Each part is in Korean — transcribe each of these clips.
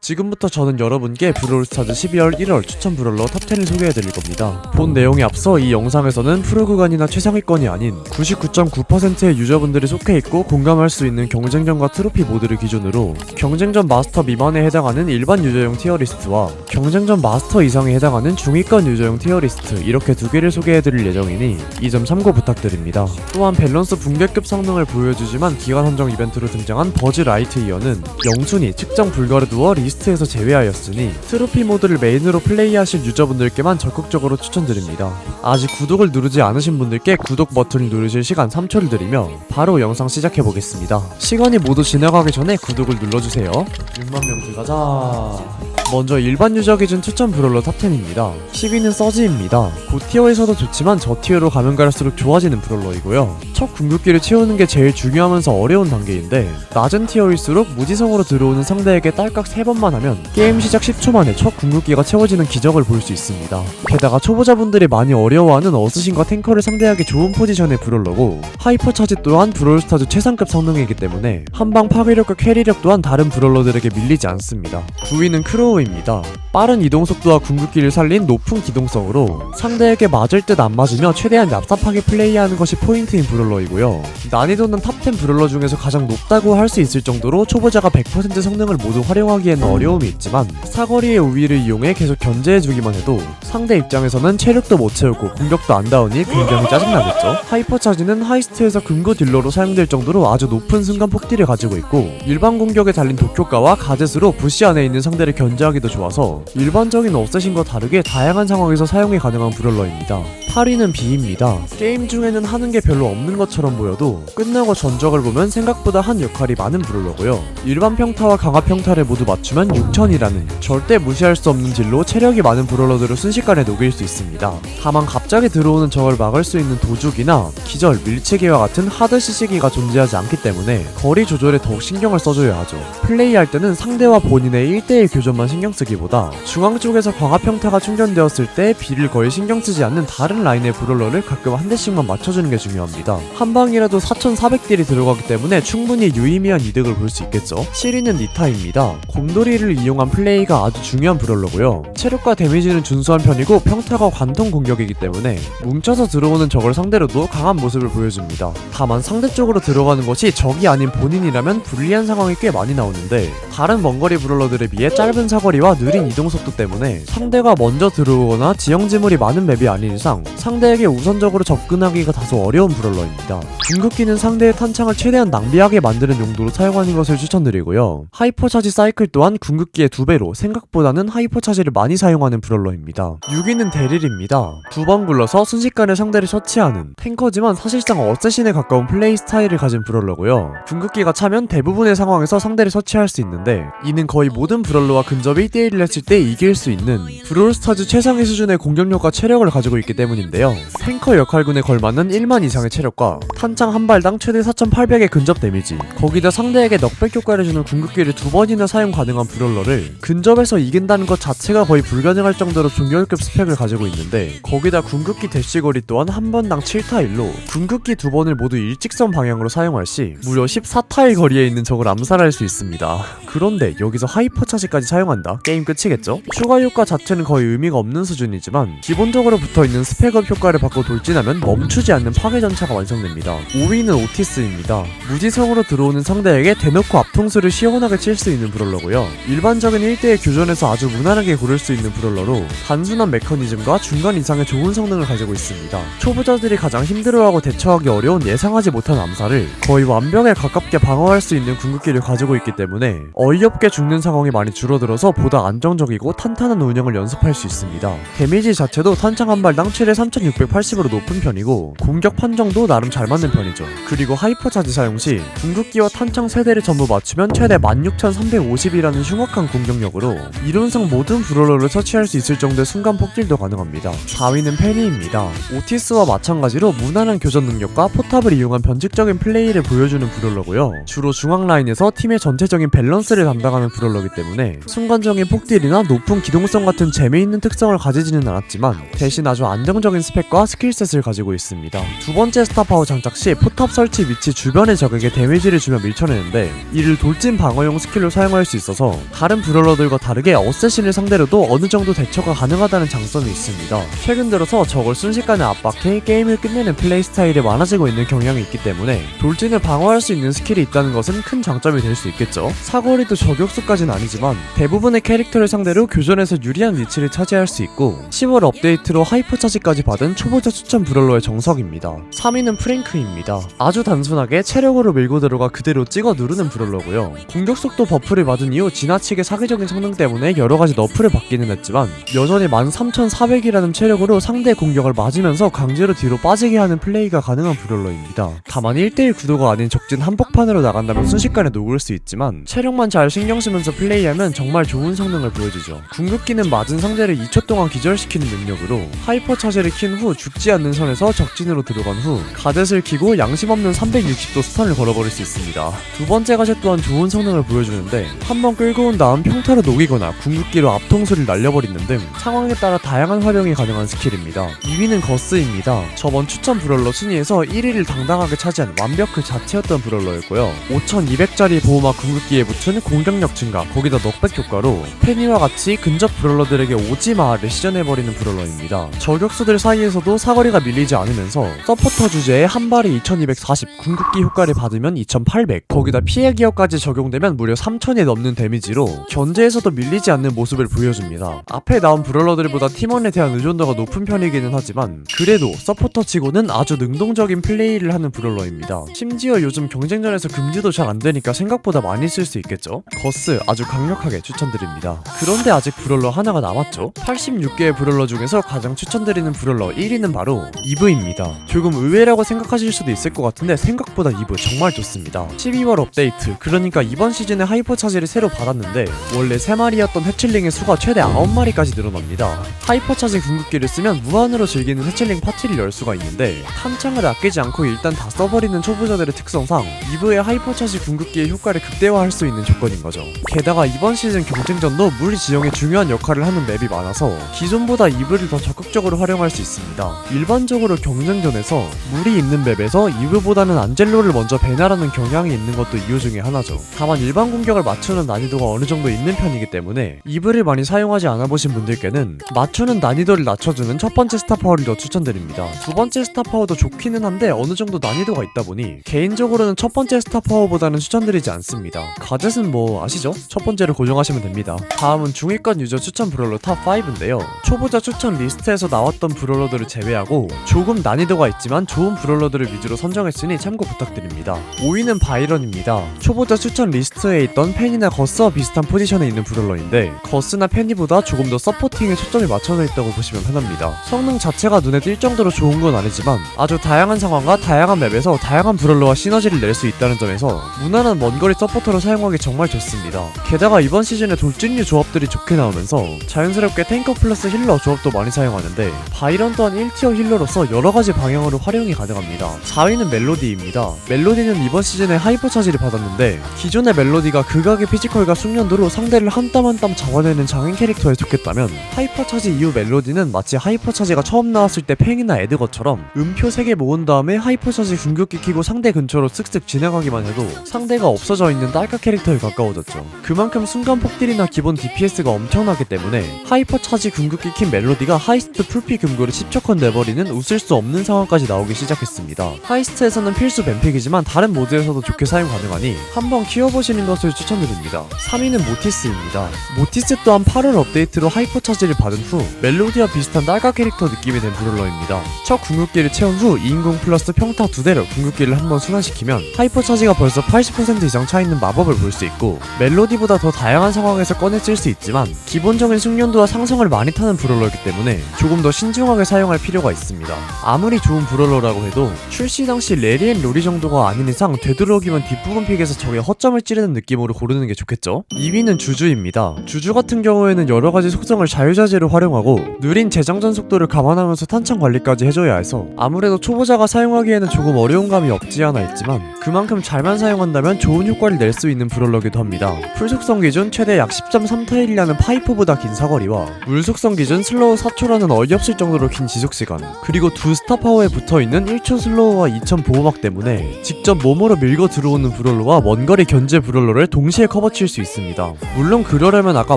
지금부터 저는 여러분께 브롤스타즈 12월 1월 추천 브롤러 탑10을 소개해드릴 겁니다. 본 내용에 앞서 이 영상에서는 프로 구간이나 최상위권이 아닌 99.9%의 유저분들이 속해 있고 공감할 수 있는 경쟁전과 트로피 모드를 기준으로 경쟁전 마스터 미만에 해당하는 일반 유저용 티어리스트와 경쟁전 마스터 이상에 해당하는 중위권 유저용 티어리스트 이렇게 두 개를 소개해드릴 예정이니 이 점 참고 부탁드립니다. 또한 밸런스 붕괴급 성능을 보여주지만 기간 한정 이벤트로 등장한 버즈 라이트 이어는 영순위 측정 불가를 두어 리 스트에서 제외하였으니 트로피 모드를 메인으로 플레이하실 유저분들께만 적극적으로 추천드립니다. 아직 구독을 누르지 않으신 분들께 구독 버튼을 누르실 시간 3초를 드리며 바로 영상 시작해보겠습니다. 시간이 모두 지나가기 전에 구독을 눌러주세요. 6만명 들어가자. 먼저 일반 유저 기준 추천 브롤러 탑10입니다. 10위는 서지입니다. 고티어에서도 좋지만 저티어로 가면 갈수록 좋아지는 브롤러이고요. 첫 궁극기를 채우는 게 제일 중요하면서 어려운 단계인데 낮은 티어일수록 무지성으로 들어오는 상대에게 딸깍 3번 만 하면 게임 시작 10초 만에 첫 궁극기가 채워지는 기적을 볼 수 있습니다. 게다가 초보자분들이 많이 어려워하는 어스신과 탱커를 상대하기 좋은 포지션의 브롤러고 하이퍼 차지 또한 브롤스타즈 최상급 성능이기 때문에 한방 파괴력과 캐리력 또한 다른 브롤러들에게 밀리지 않습니다. 9위는 크로우입니다. 빠른 이동 속도와 궁극기를 살린 높은 기동성으로 상대에게 맞을 듯 안 맞으며 최대한 얍삽하게 플레이하는 것이 포인트인 브롤러이고요. 난이도는 탑10 브롤러 중에서 가장 높다고 할 수 있을 정도로 초보자가 100% 성능을 모두 활용하기에는 어려움이 있지만 사거리의 우위를 이용해 계속 견제해주기만 해도 상대 입장에서는 체력도 못 채우고 공격도 안 닿으니 굉장히 짜증나겠죠. 하이퍼 차지는 하이스트에서 금고 딜러로 사용될 정도로 아주 높은 순간 폭딜을 가지고 있고 일반 공격에 달린 독효과와 가젯으로 부시 안에 있는 상대를 견제하기도 좋아서 일반적인 어쌔신과 다르게 다양한 상황에서 사용이 가능한 브롤러입니다. 8위는 B입니다. 게임 중에는 하는 게 별로 없는 것처럼 보여도 끝나고 전적을 보면 생각보다 한 역할이 많은 브롤러고요. 일반 평타와 강화 평타를 모두 맞추면 6000이라는 절대 무시할 수 없는 딜로 체력이 많은 브롤러들을 순식간에 녹일 수 있습니다. 다만 갑자기 들어오는 적을 막을 수 있는 도죽이나 기절, 밀치기와 같은 하드 CC기가 존재하지 않기 때문에 거리 조절에 더욱 신경을 써줘야 하죠. 플레이할 때는 상대와 본인의 1대1 교전만 신경 쓰기보다 중앙 쪽에서 강화 평타가 충전되었을 때 B를 거의 신경 쓰지 않는 다른 라인의 브롤러를 가끔 한 대씩만 맞춰주는 게 중요합니다. 한 방이라도 4400딜이 들어가기 때문에 충분히 유의미한 이득을 볼 수 있겠죠. 7위는 니타입니다. 곰돌이 를 이용한 플레이가 아주 중요한 브롤러고요. 체력과 데미지는 준수한 편이고 평타가 관통 공격이기 때문에 뭉쳐서 들어오는 적을 상대로도 강한 모습을 보여줍니다. 다만 상대 쪽으로 들어가는 것이 적이 아닌 본인이라면 불리한 상황이 꽤 많이 나오는데 다른 먼거리 브롤러들에 비해 짧은 사거리와 느린 이동 속도 때문에 상대가 먼저 들어오거나 지형 지물이 많은 맵이 아닌 이상 상대에게 우선적으로 접근하기가 다소 어려운 브롤러입니다. 궁극기는 상대의 탄창을 최대한 낭비하게 만드는 용도로 사용하는 것을 추천드리고요. 하이퍼 차지 사이클 또한 궁극기의 두 배로 생각보다는 하이퍼 차지를 많이 사용하는 브롤러입니다. 6위는 데릴입니다. 두 번 굴러서 순식간에 상대를 처치하는 탱커지만 사실상 어쌔신에 가까운 플레이 스타일을 가진 브롤러고요. 궁극기가 차면 대부분의 상황에서 상대를 처치할 수 있는데 이는 거의 모든 브롤러와 근접 1대1을 했을 때 이길 수 있는 브롤스타즈 최상위 수준의 공격력과 체력을 가지고 있기 때문인데요. 탱커 역할군에 걸맞는 1만 이상의 체력과 탄창 한 발당 최대 4,800의 근접 데미지 거기다 상대에게 넉백 효과를 주는 궁극기를 두 번이나 사용 가능한 브롤러를 근접에서 이긴다는 것 자체가 거의 불가능할 정도로 중결급 스펙을 가지고 있는데 거기다 궁극기 대시거리 또한 한 번당 7타일로 궁극기 두 번을 모두 일직선 방향으로 사용할 시 무려 14타일 거리에 있는 적을 암살할 수 있습니다. 그런데 여기서 하이퍼 차지까지 사용한다? 게임 끝이겠죠? 추가 효과 자체는 거의 의미가 없는 수준이지만 기본적으로 붙어있는 스펙업 효과를 받고 돌진하면 멈추지 않는 파괴 전차가 완성됩니다. 5위는 오티스입니다. 무지성으로 들어오는 상대에게 대놓고 앞통수를 시원하게 칠 수 있는 브롤러고요. 일반적인 1대1 교전에서 아주 무난하게 고를 수 있는 브롤러로 단순한 메커니즘과 중간 이상의 좋은 성능을 가지고 있습니다. 초보자들이 가장 힘들어하고 대처하기 어려운 예상하지 못한 암살을 거의 완벽에 가깝게 방어할 수 있는 궁극기를 가지고 있기 때문에 어이없게 죽는 상황이 많이 줄어들어서 보다 안정적이고 탄탄한 운영을 연습할 수 있습니다. 데미지 자체도 탄창 한 발당 최대 3680으로 높은 편이고 공격 판정도 나름 잘 맞는 편이죠. 그리고 하이퍼 차지 사용 시 궁극기와 탄창 세대를 전부 맞추면 최대 16350이라는 흉악한 공격력으로 이론상 모든 브롤러를 처치할 수 있을 정도의 순간 폭딜도 가능합니다. 4위는 페니입니다. 오티스와 마찬가지로 무난한 교전 능력과 포탑을 이용한 변칙적인 플레이를 보여주는 브롤러고요. 주로 중앙 라인에서 팀의 전체적인 밸런스를 담당하는 브롤러기 때문에 순간적인 폭딜이나 높은 기동성 같은 재미있는 특성을 가지지는 않았지만 대신 아주 안정적인 스펙과 스킬셋을 가지고 있습니다. 두 번째 스타파워 장착 시 포탑 설치 위치 주변의 적에게 데미지를 주며 밀쳐내는데 이를 돌진 방어용 스킬로 사용할 수 있어서 다른 브롤러들과 다르게 어쌔신을 상대로도 어느 정도 대처가 가능하다는 장점이 있습니다. 최근 들어서 적을 순식간에 압박해 게임을 끝내는 플레이 스타일이 많아지고 있는 경향이 있기 때문에 돌진을 방어할 수 있는 스킬이 있다는 것은 큰 장점이 될 수 있겠죠. 사거리도 저격수까지는 아니지만 대부분의 캐릭터를 상대로 교전에서 유리한 위치를 차지할 수 있고 10월 업데이트로 하이퍼 차지까지 받은 초보자 추천 브롤러의 정석입니다. 3위는 프랭크입니다. 아주 단순하게 체력으로 밀고 들어가 그대로 찍어 누르는 브롤러고요. 공격 속도 버프를 받은 이후 지나치게 사기적인 성능 때문에 여러가지 너프를 받기는 했지만 여전히 13,400이라는 체력으로 상대 공격을 맞으면서 강제로 뒤로 빠지게 하는 플레이가 가능한 브롤러입니다. 다만 1대1 구도가 아닌 적진 한복판으로 나간다면 순식간에 녹을 수 있지만 체력만 잘 신경 쓰면서 플레이하면 정말 좋은 성능을 보여주죠. 궁극기는 맞은 상대를 2초 동안 기절시키는 능력으로 하이퍼 차지를 킨 후 죽지 않는 선에서 적진으로 들어간 후 가젯을 키고 양심 없는 360도 스턴을 걸어버릴 수 있습니다. 두 번째 가젯 또한 좋은 성능을 보여주는데 한번 끌 고온 다음 평타로 녹이거나 궁극기로 앞통수를 날려버리는 등 상황에 따라 다양한 활용이 가능한 스킬입니다. 2위는 거스입니다. 저번 추천 브롤러 순위에서 1위를 당당하게 차지한 완벽 그 자체였던 브롤러였고요. 5200짜리 보호막 궁극기에 붙은 공격력 증가, 거기다 넉백 효과로 페니와 같이 근접 브롤러들에게 오지마를 시전해버리는 브롤러입니다. 저격수들 사이에서도 사거리가 밀리지 않으면서 서포터 주제에 한 발에 2240, 궁극기 효과를 받으면 2800, 거기다 피해 기어까지 적용되면 무려 3000이 넘는 데미지 로 견제에서도 밀리지 않는 모습을 보여줍니다. 앞에 나온 브롤러들보다 팀원에 대한 의존도가 높은 편이기는 하지만 그래도 서포터 치고는 아주 능동적인 플레이를 하는 브롤러입니다. 심지어 요즘 경쟁전에서 금지도 잘 안 되니까 생각보다 많이 쓸 수 있겠죠? 거스 아주 강력하게 추천드립니다. 그런데 아직 브롤러 하나가 남았죠? 86개의 브롤러 중에서 가장 추천드리는 브롤러 1위는 바로 이브입니다. 조금 의외라고 생각하실 수도 있을 것 같은데 생각보다 이브 정말 좋습니다. 12월 업데이트 그러니까 이번 시즌에 하이퍼 차지를 새로 받았 는데 원래 3마리였던 해칠링의 수가 최대 9마리까지 늘어납니다. 하이퍼 차지 궁극기를 쓰면 무한으로 즐기는 해칠링 파티를 열 수가 있는데 탄창을 아끼지 않고 일단 다 써버리는 초보자들의 특성상 이브의 하이퍼 차지 궁극기의 효과를 극대화할 수 있는 조건인 거죠. 게다가 이번 시즌 경쟁전도 물 지형에 중요한 역할을 하는 맵이 많아서 기존보다 이브를 더 적극적으로 활용할 수 있습니다. 일반적으로 경쟁전에서 물이 있는 맵에서 이브보다는 안젤로를 먼저 배나라는 경향이 있는 것도 이유 중에 하나죠. 다만 일반 공격을 맞추는 난이도 가 어느 정도 있는 편이기 때문에 이브를 많이 사용하지 않아 보신 분들께는 맞추는 난이도를 낮춰주는 첫 번째 스타 파워를 더 추천드립니다. 두 번째 스타 파워도 좋기는 한데 어느 정도 난이도가 있다 보니 개인적으로는 첫 번째 스타 파워보다는 추천드리지 않습니다. 가젯은 뭐 아시죠? 첫 번째를 고정하시면 됩니다. 다음은 중위권 유저 추천 브롤러 탑 5인데요. 초보자 추천 리스트에서 나왔던 브롤러들을 제외하고 조금 난이도가 있지만 좋은 브롤러들을 위주로 선정했으니 참고 부탁드립니다. 5위는 바이런입니다. 초보자 추천 리스트에 있던 펜이나 거스 와 비슷한 포지션에 있는 브롤러인데 거스나 펜이보다 조금 더 서포팅에 초점이 맞춰져 있다고 보시면 편합니다. 성능 자체가 눈에 띌 정도로 좋은 건 아니지만 아주 다양한 상황과 다양한 맵에서 다양한 브롤러와 시너지를 낼 수 있다는 점에서 무난한 먼거리 서포터로 사용하기 정말 좋습니다. 게다가 이번 시즌에 돌진류 조합들이 좋게 나오면서 자연스럽게 탱커 플러스 힐러 조합도 많이 사용하는데 바이런 또한 1티어 힐러로서 여러가지 방향으로 활용이 가능합니다. 4위는 멜로디입니다. 멜로디는 이번 시즌에 하이퍼 차지를 받았는데 기존의 멜로디가 극악의 피지컬 과 숙련도로 상대를 한 땀 한 땀 잡아내는 장인 캐릭터에 속했다면 하이퍼 차지 이후 멜로디는 마치 하이퍼 차지가 처음 나왔을 때 팽이나 에드거처럼 음표 3개 모은 다음에 하이퍼 차지 궁극기 키고 상대 근처로 쓱쓱 지나가기만 해도 상대가 없어져 있는 딸까 캐릭터에 가까워졌죠. 그만큼 순간 폭딜이나 기본 DPS가 엄청나기 때문에 하이퍼 차지 궁극기 킨 멜로디가 하이스트 풀피 금고를 10초컨 내버리는 웃을 수 없는 상황까지 나오기 시작했습니다. 하이스트에서는 필수 뱀픽이지만 다른 모드에서도 좋게 사용 가능하니 한번 키워보시는 것을 추천드립니다. 3위는 모티스입니다. 모티스 또한 8월 업데이트로 하이퍼 차지를 받은 후 멜로디와 비슷한 딸까 캐릭터 느낌이 된 브롤러입니다. 첫 궁극기를 채운 후 2인공 플러스 평타 두 대로 궁극기를 한번 순환시키면 하이퍼 차지가 벌써 80% 이상 차 있는 마법을 볼 수 있고 멜로디보다 더 다양한 상황에서 꺼내 쓸 수 있지만 기본적인 숙련도와 상성을 많이 타는 브롤러이기 때문에 조금 더 신중하게 사용할 필요가 있습니다. 아무리 좋은 브롤러라고 해도 출시 당시 레리앤 로리 정도가 아닌 이상 되도록이면 뒷부분 픽에서 적의 허점을 찌르는 느낌으로 고르는 게 좋겠죠? 2위는 주주입니다. 주주 같은 경우에는 여러 가지 속성을 자유자재로 활용하고 느린 재장전 속도를 감안하면서 탄창 관리까지 해줘야 해서 아무래도 초보자가 사용하기에는 조금 어려운 감이 없지 않아 있지만 그만큼 잘만 사용한다면 좋은 효과를 낼 수 있는 브롤러기도 합니다. 풀속성 기준 최대 약 10.3타일이라는 파이퍼보다 긴 사거리와 물속성 기준 슬로우 4초라는 어이없을 정도로 긴 지속시간 그리고 두 스타 파워에 붙어있는 1초 슬로우와 2000 보호막 때문에 직접 몸으로 밀고 들어오는 브롤러와 원거리 견제 브롤러를 동시에 커버칠 수수 있습니다. 물론 그러려면 아까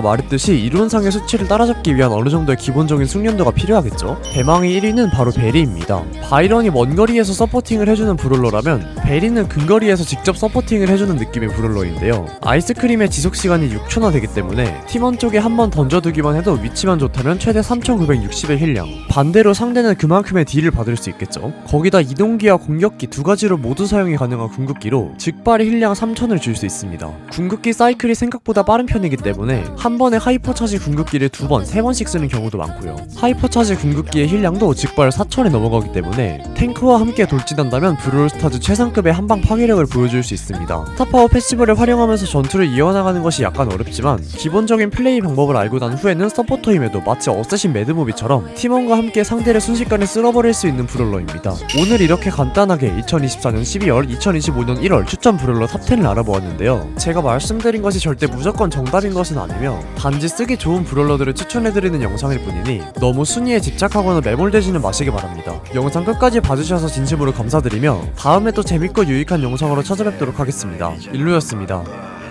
말했듯이 이론상의 수치를 따라잡기 위한 어느 정도의 기본적인 숙련도가 필요하겠죠. 대망의 1위는 바로 베리입니다. 바이런이 먼 거리에서 서포팅을 해주는 브롤러라면 베리는 근거리에서 직접 서포팅을 해주는 느낌의 브롤러인데요. 아이스크림의 지속 시간이 6초나 되기 때문에 팀원 쪽에 한 번 던져두기만 해도 위치만 좋다면 최대 3960의 힐량. 반대로 상대는 그만큼의 딜을 받을 수 있겠죠. 거기다 이동기와 공격기 두 가지로 모두 사용이 가능한 궁극기로 즉발의 힐량 3000을 줄 수 있습니다. 궁극기 사이클이 생각보다 빠른 편이기 때문에 한 번에 하이퍼 차지 궁극기를 두 번, 세 번씩 쓰는 경우도 많고요. 하이퍼 차지 궁극기의 힐량도 즉발 4000이 넘어가기 때문에 탱크와 함께 돌진한다면 브롤스타즈 최상급 의 한방 파괴력을 보여줄 수 있습니다. 스타파워 패시브를 활용하면서 전투를 이어나가는 것이 약간 어렵지만 기본적인 플레이 방법을 알고 난 후에는 서포터임에도 마치 어쌔신 매드무비처럼 팀원과 함께 상대를 순식간에 쓸어버릴 수 있는 브롤러입니다. 오늘 이렇게 간단하게 2024년 12월, 2025년 1월 추천 브롤러 탑10을 알아보았는데요. 제가 말씀드린 것이 절대 무조건 정답인 것은 아니며 단지 쓰기 좋은 브롤러들을 추천해드리는 영상일 뿐이니 너무 순위에 집착하거나 매몰되지는 마시기 바랍니다. 영상 끝까지 봐주셔서 진심으로 감사드리며 다음에 또 재밌 고 유익한 영상으로 찾아뵙도록 하겠습니다. 일루였습니다.